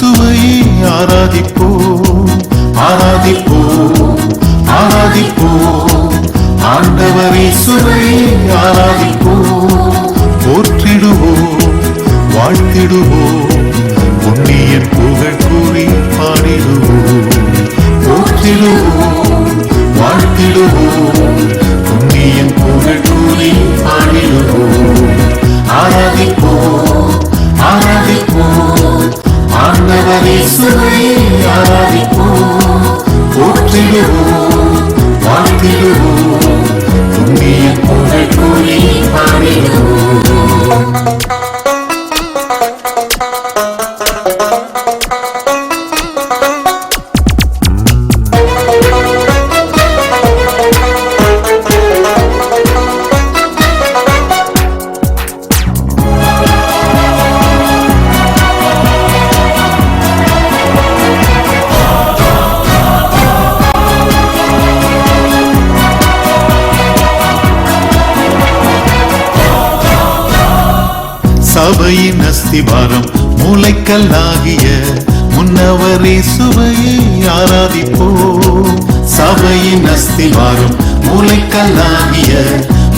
இயேசுவை ஆராதிப்போம். ஆராதிப்போம். ஆராதிப்போம். ஆண்டவர் இயேசுவை ஆராதிப்போம். போற்றிடுவோம். வாழ்த்திடுவோம். ஆராதிப்போம் போற்றிடுவோம் வாழ்த்திடுவோம் புண்ணியன் புகழ் கூறி பாடிடுவோம் சபையின் அஸ்திவாரம் மூளைக்கல்லாகிய முன்னவரே சுவையை ஆராதிப்போம் சபையின் அஸ்திவாரம் மூளைக்கல்லாகிய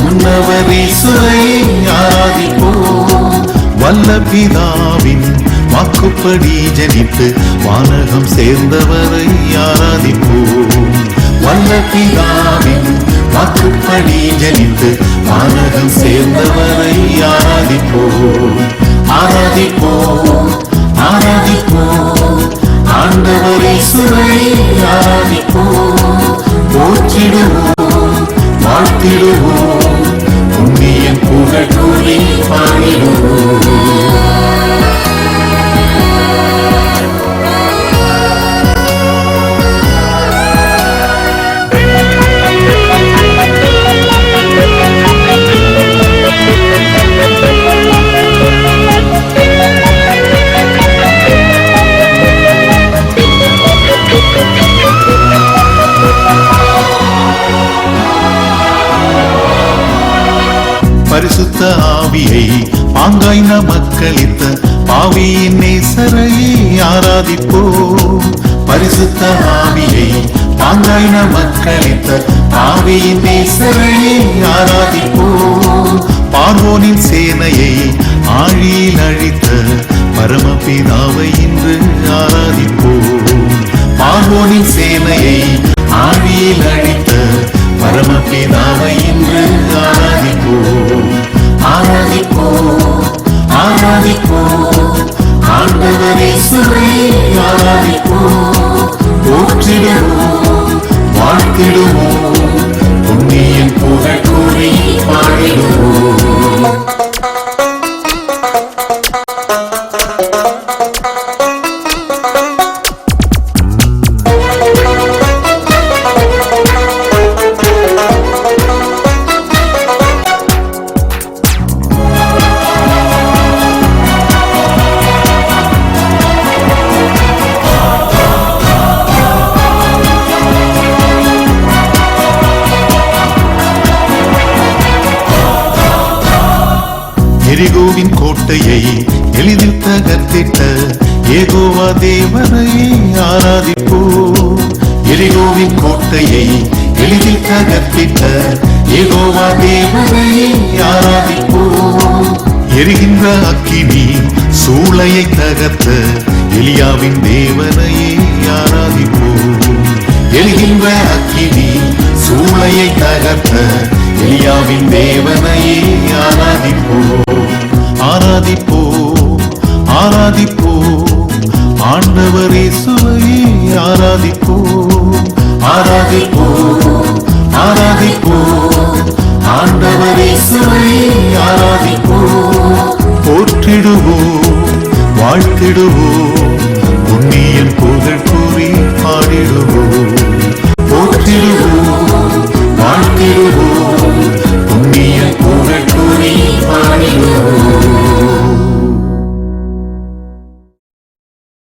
முன்னவரே சுவையை ஆராதிப்போம் வல்ல பிதாவின் வாக்குப்படி ஜனித்து வானகம் சேர்ந்தவரை ஆராதிப்போம் வல்ல பிதாவின் வாக்குப்படி ஜனித்து வானகம் சேர்ந்தவரை ஆராதிப்போம் ஆராதிப்போம் ஆராதிப்போம் ஆண்டவரை சுவை ஆராதிப்போம் போற்றிடுவோம் வாழ்த்திடுவோம். புண்ணியன் புகழ் கூறி பாடிடுவோம். பரிசுத்த ஆவியை பாங்காய் நமக்களித்த பாவியின் நேசரையை ஆராதிப்போ. பரிசுத்த ஆவியை பாங்காய் நமக்களித்த பாவியின் நேசரையை ஆராதிப்போ. பார்வோனின் சேனையை ஆழியில் அழித்த பரமபிதாவை இன்று ஆராதிப்போ பார்வோனின் சேனையை ஆண்டவரை சுவை ஆராதிப்போம் போற்றிடுவோம் வாழ்த்திடுவோம் புண்ணியன் புகழ் எரிகோவின் கோட்டையை எளிதில் தகர்த்திட்ட ஏகோவா தேவனை ஆராதிப்போ. எரிகோவின் கோட்டையை எளிதில் தகர்த்திட்ட ஏகோவா தேவனை ஆராதிப்போ. எரிகின்ற அக்கினி சூளையை தகர்த்த எலியாவின் தேவனையே ஆராதிப்போ. எரிகின்ற அக்கினி சூளையை தகர்த்த எலியாவின் தேவனையே ஆராதிப்போம் ஆராதிப்போம் ஆராதிப்போம். ஆண்டவர் இயேசுவையே ஆராதிப்போம் ஆராதிப்போம் ஆராதிப்போம். ஆண்டவர் இயேசுவையே ஆராதிப்போம். போற்றிடுவோம் வாழ்த்திடுவோம். புண்ணியன் புகழ் கூறி பாடிடுவோம்.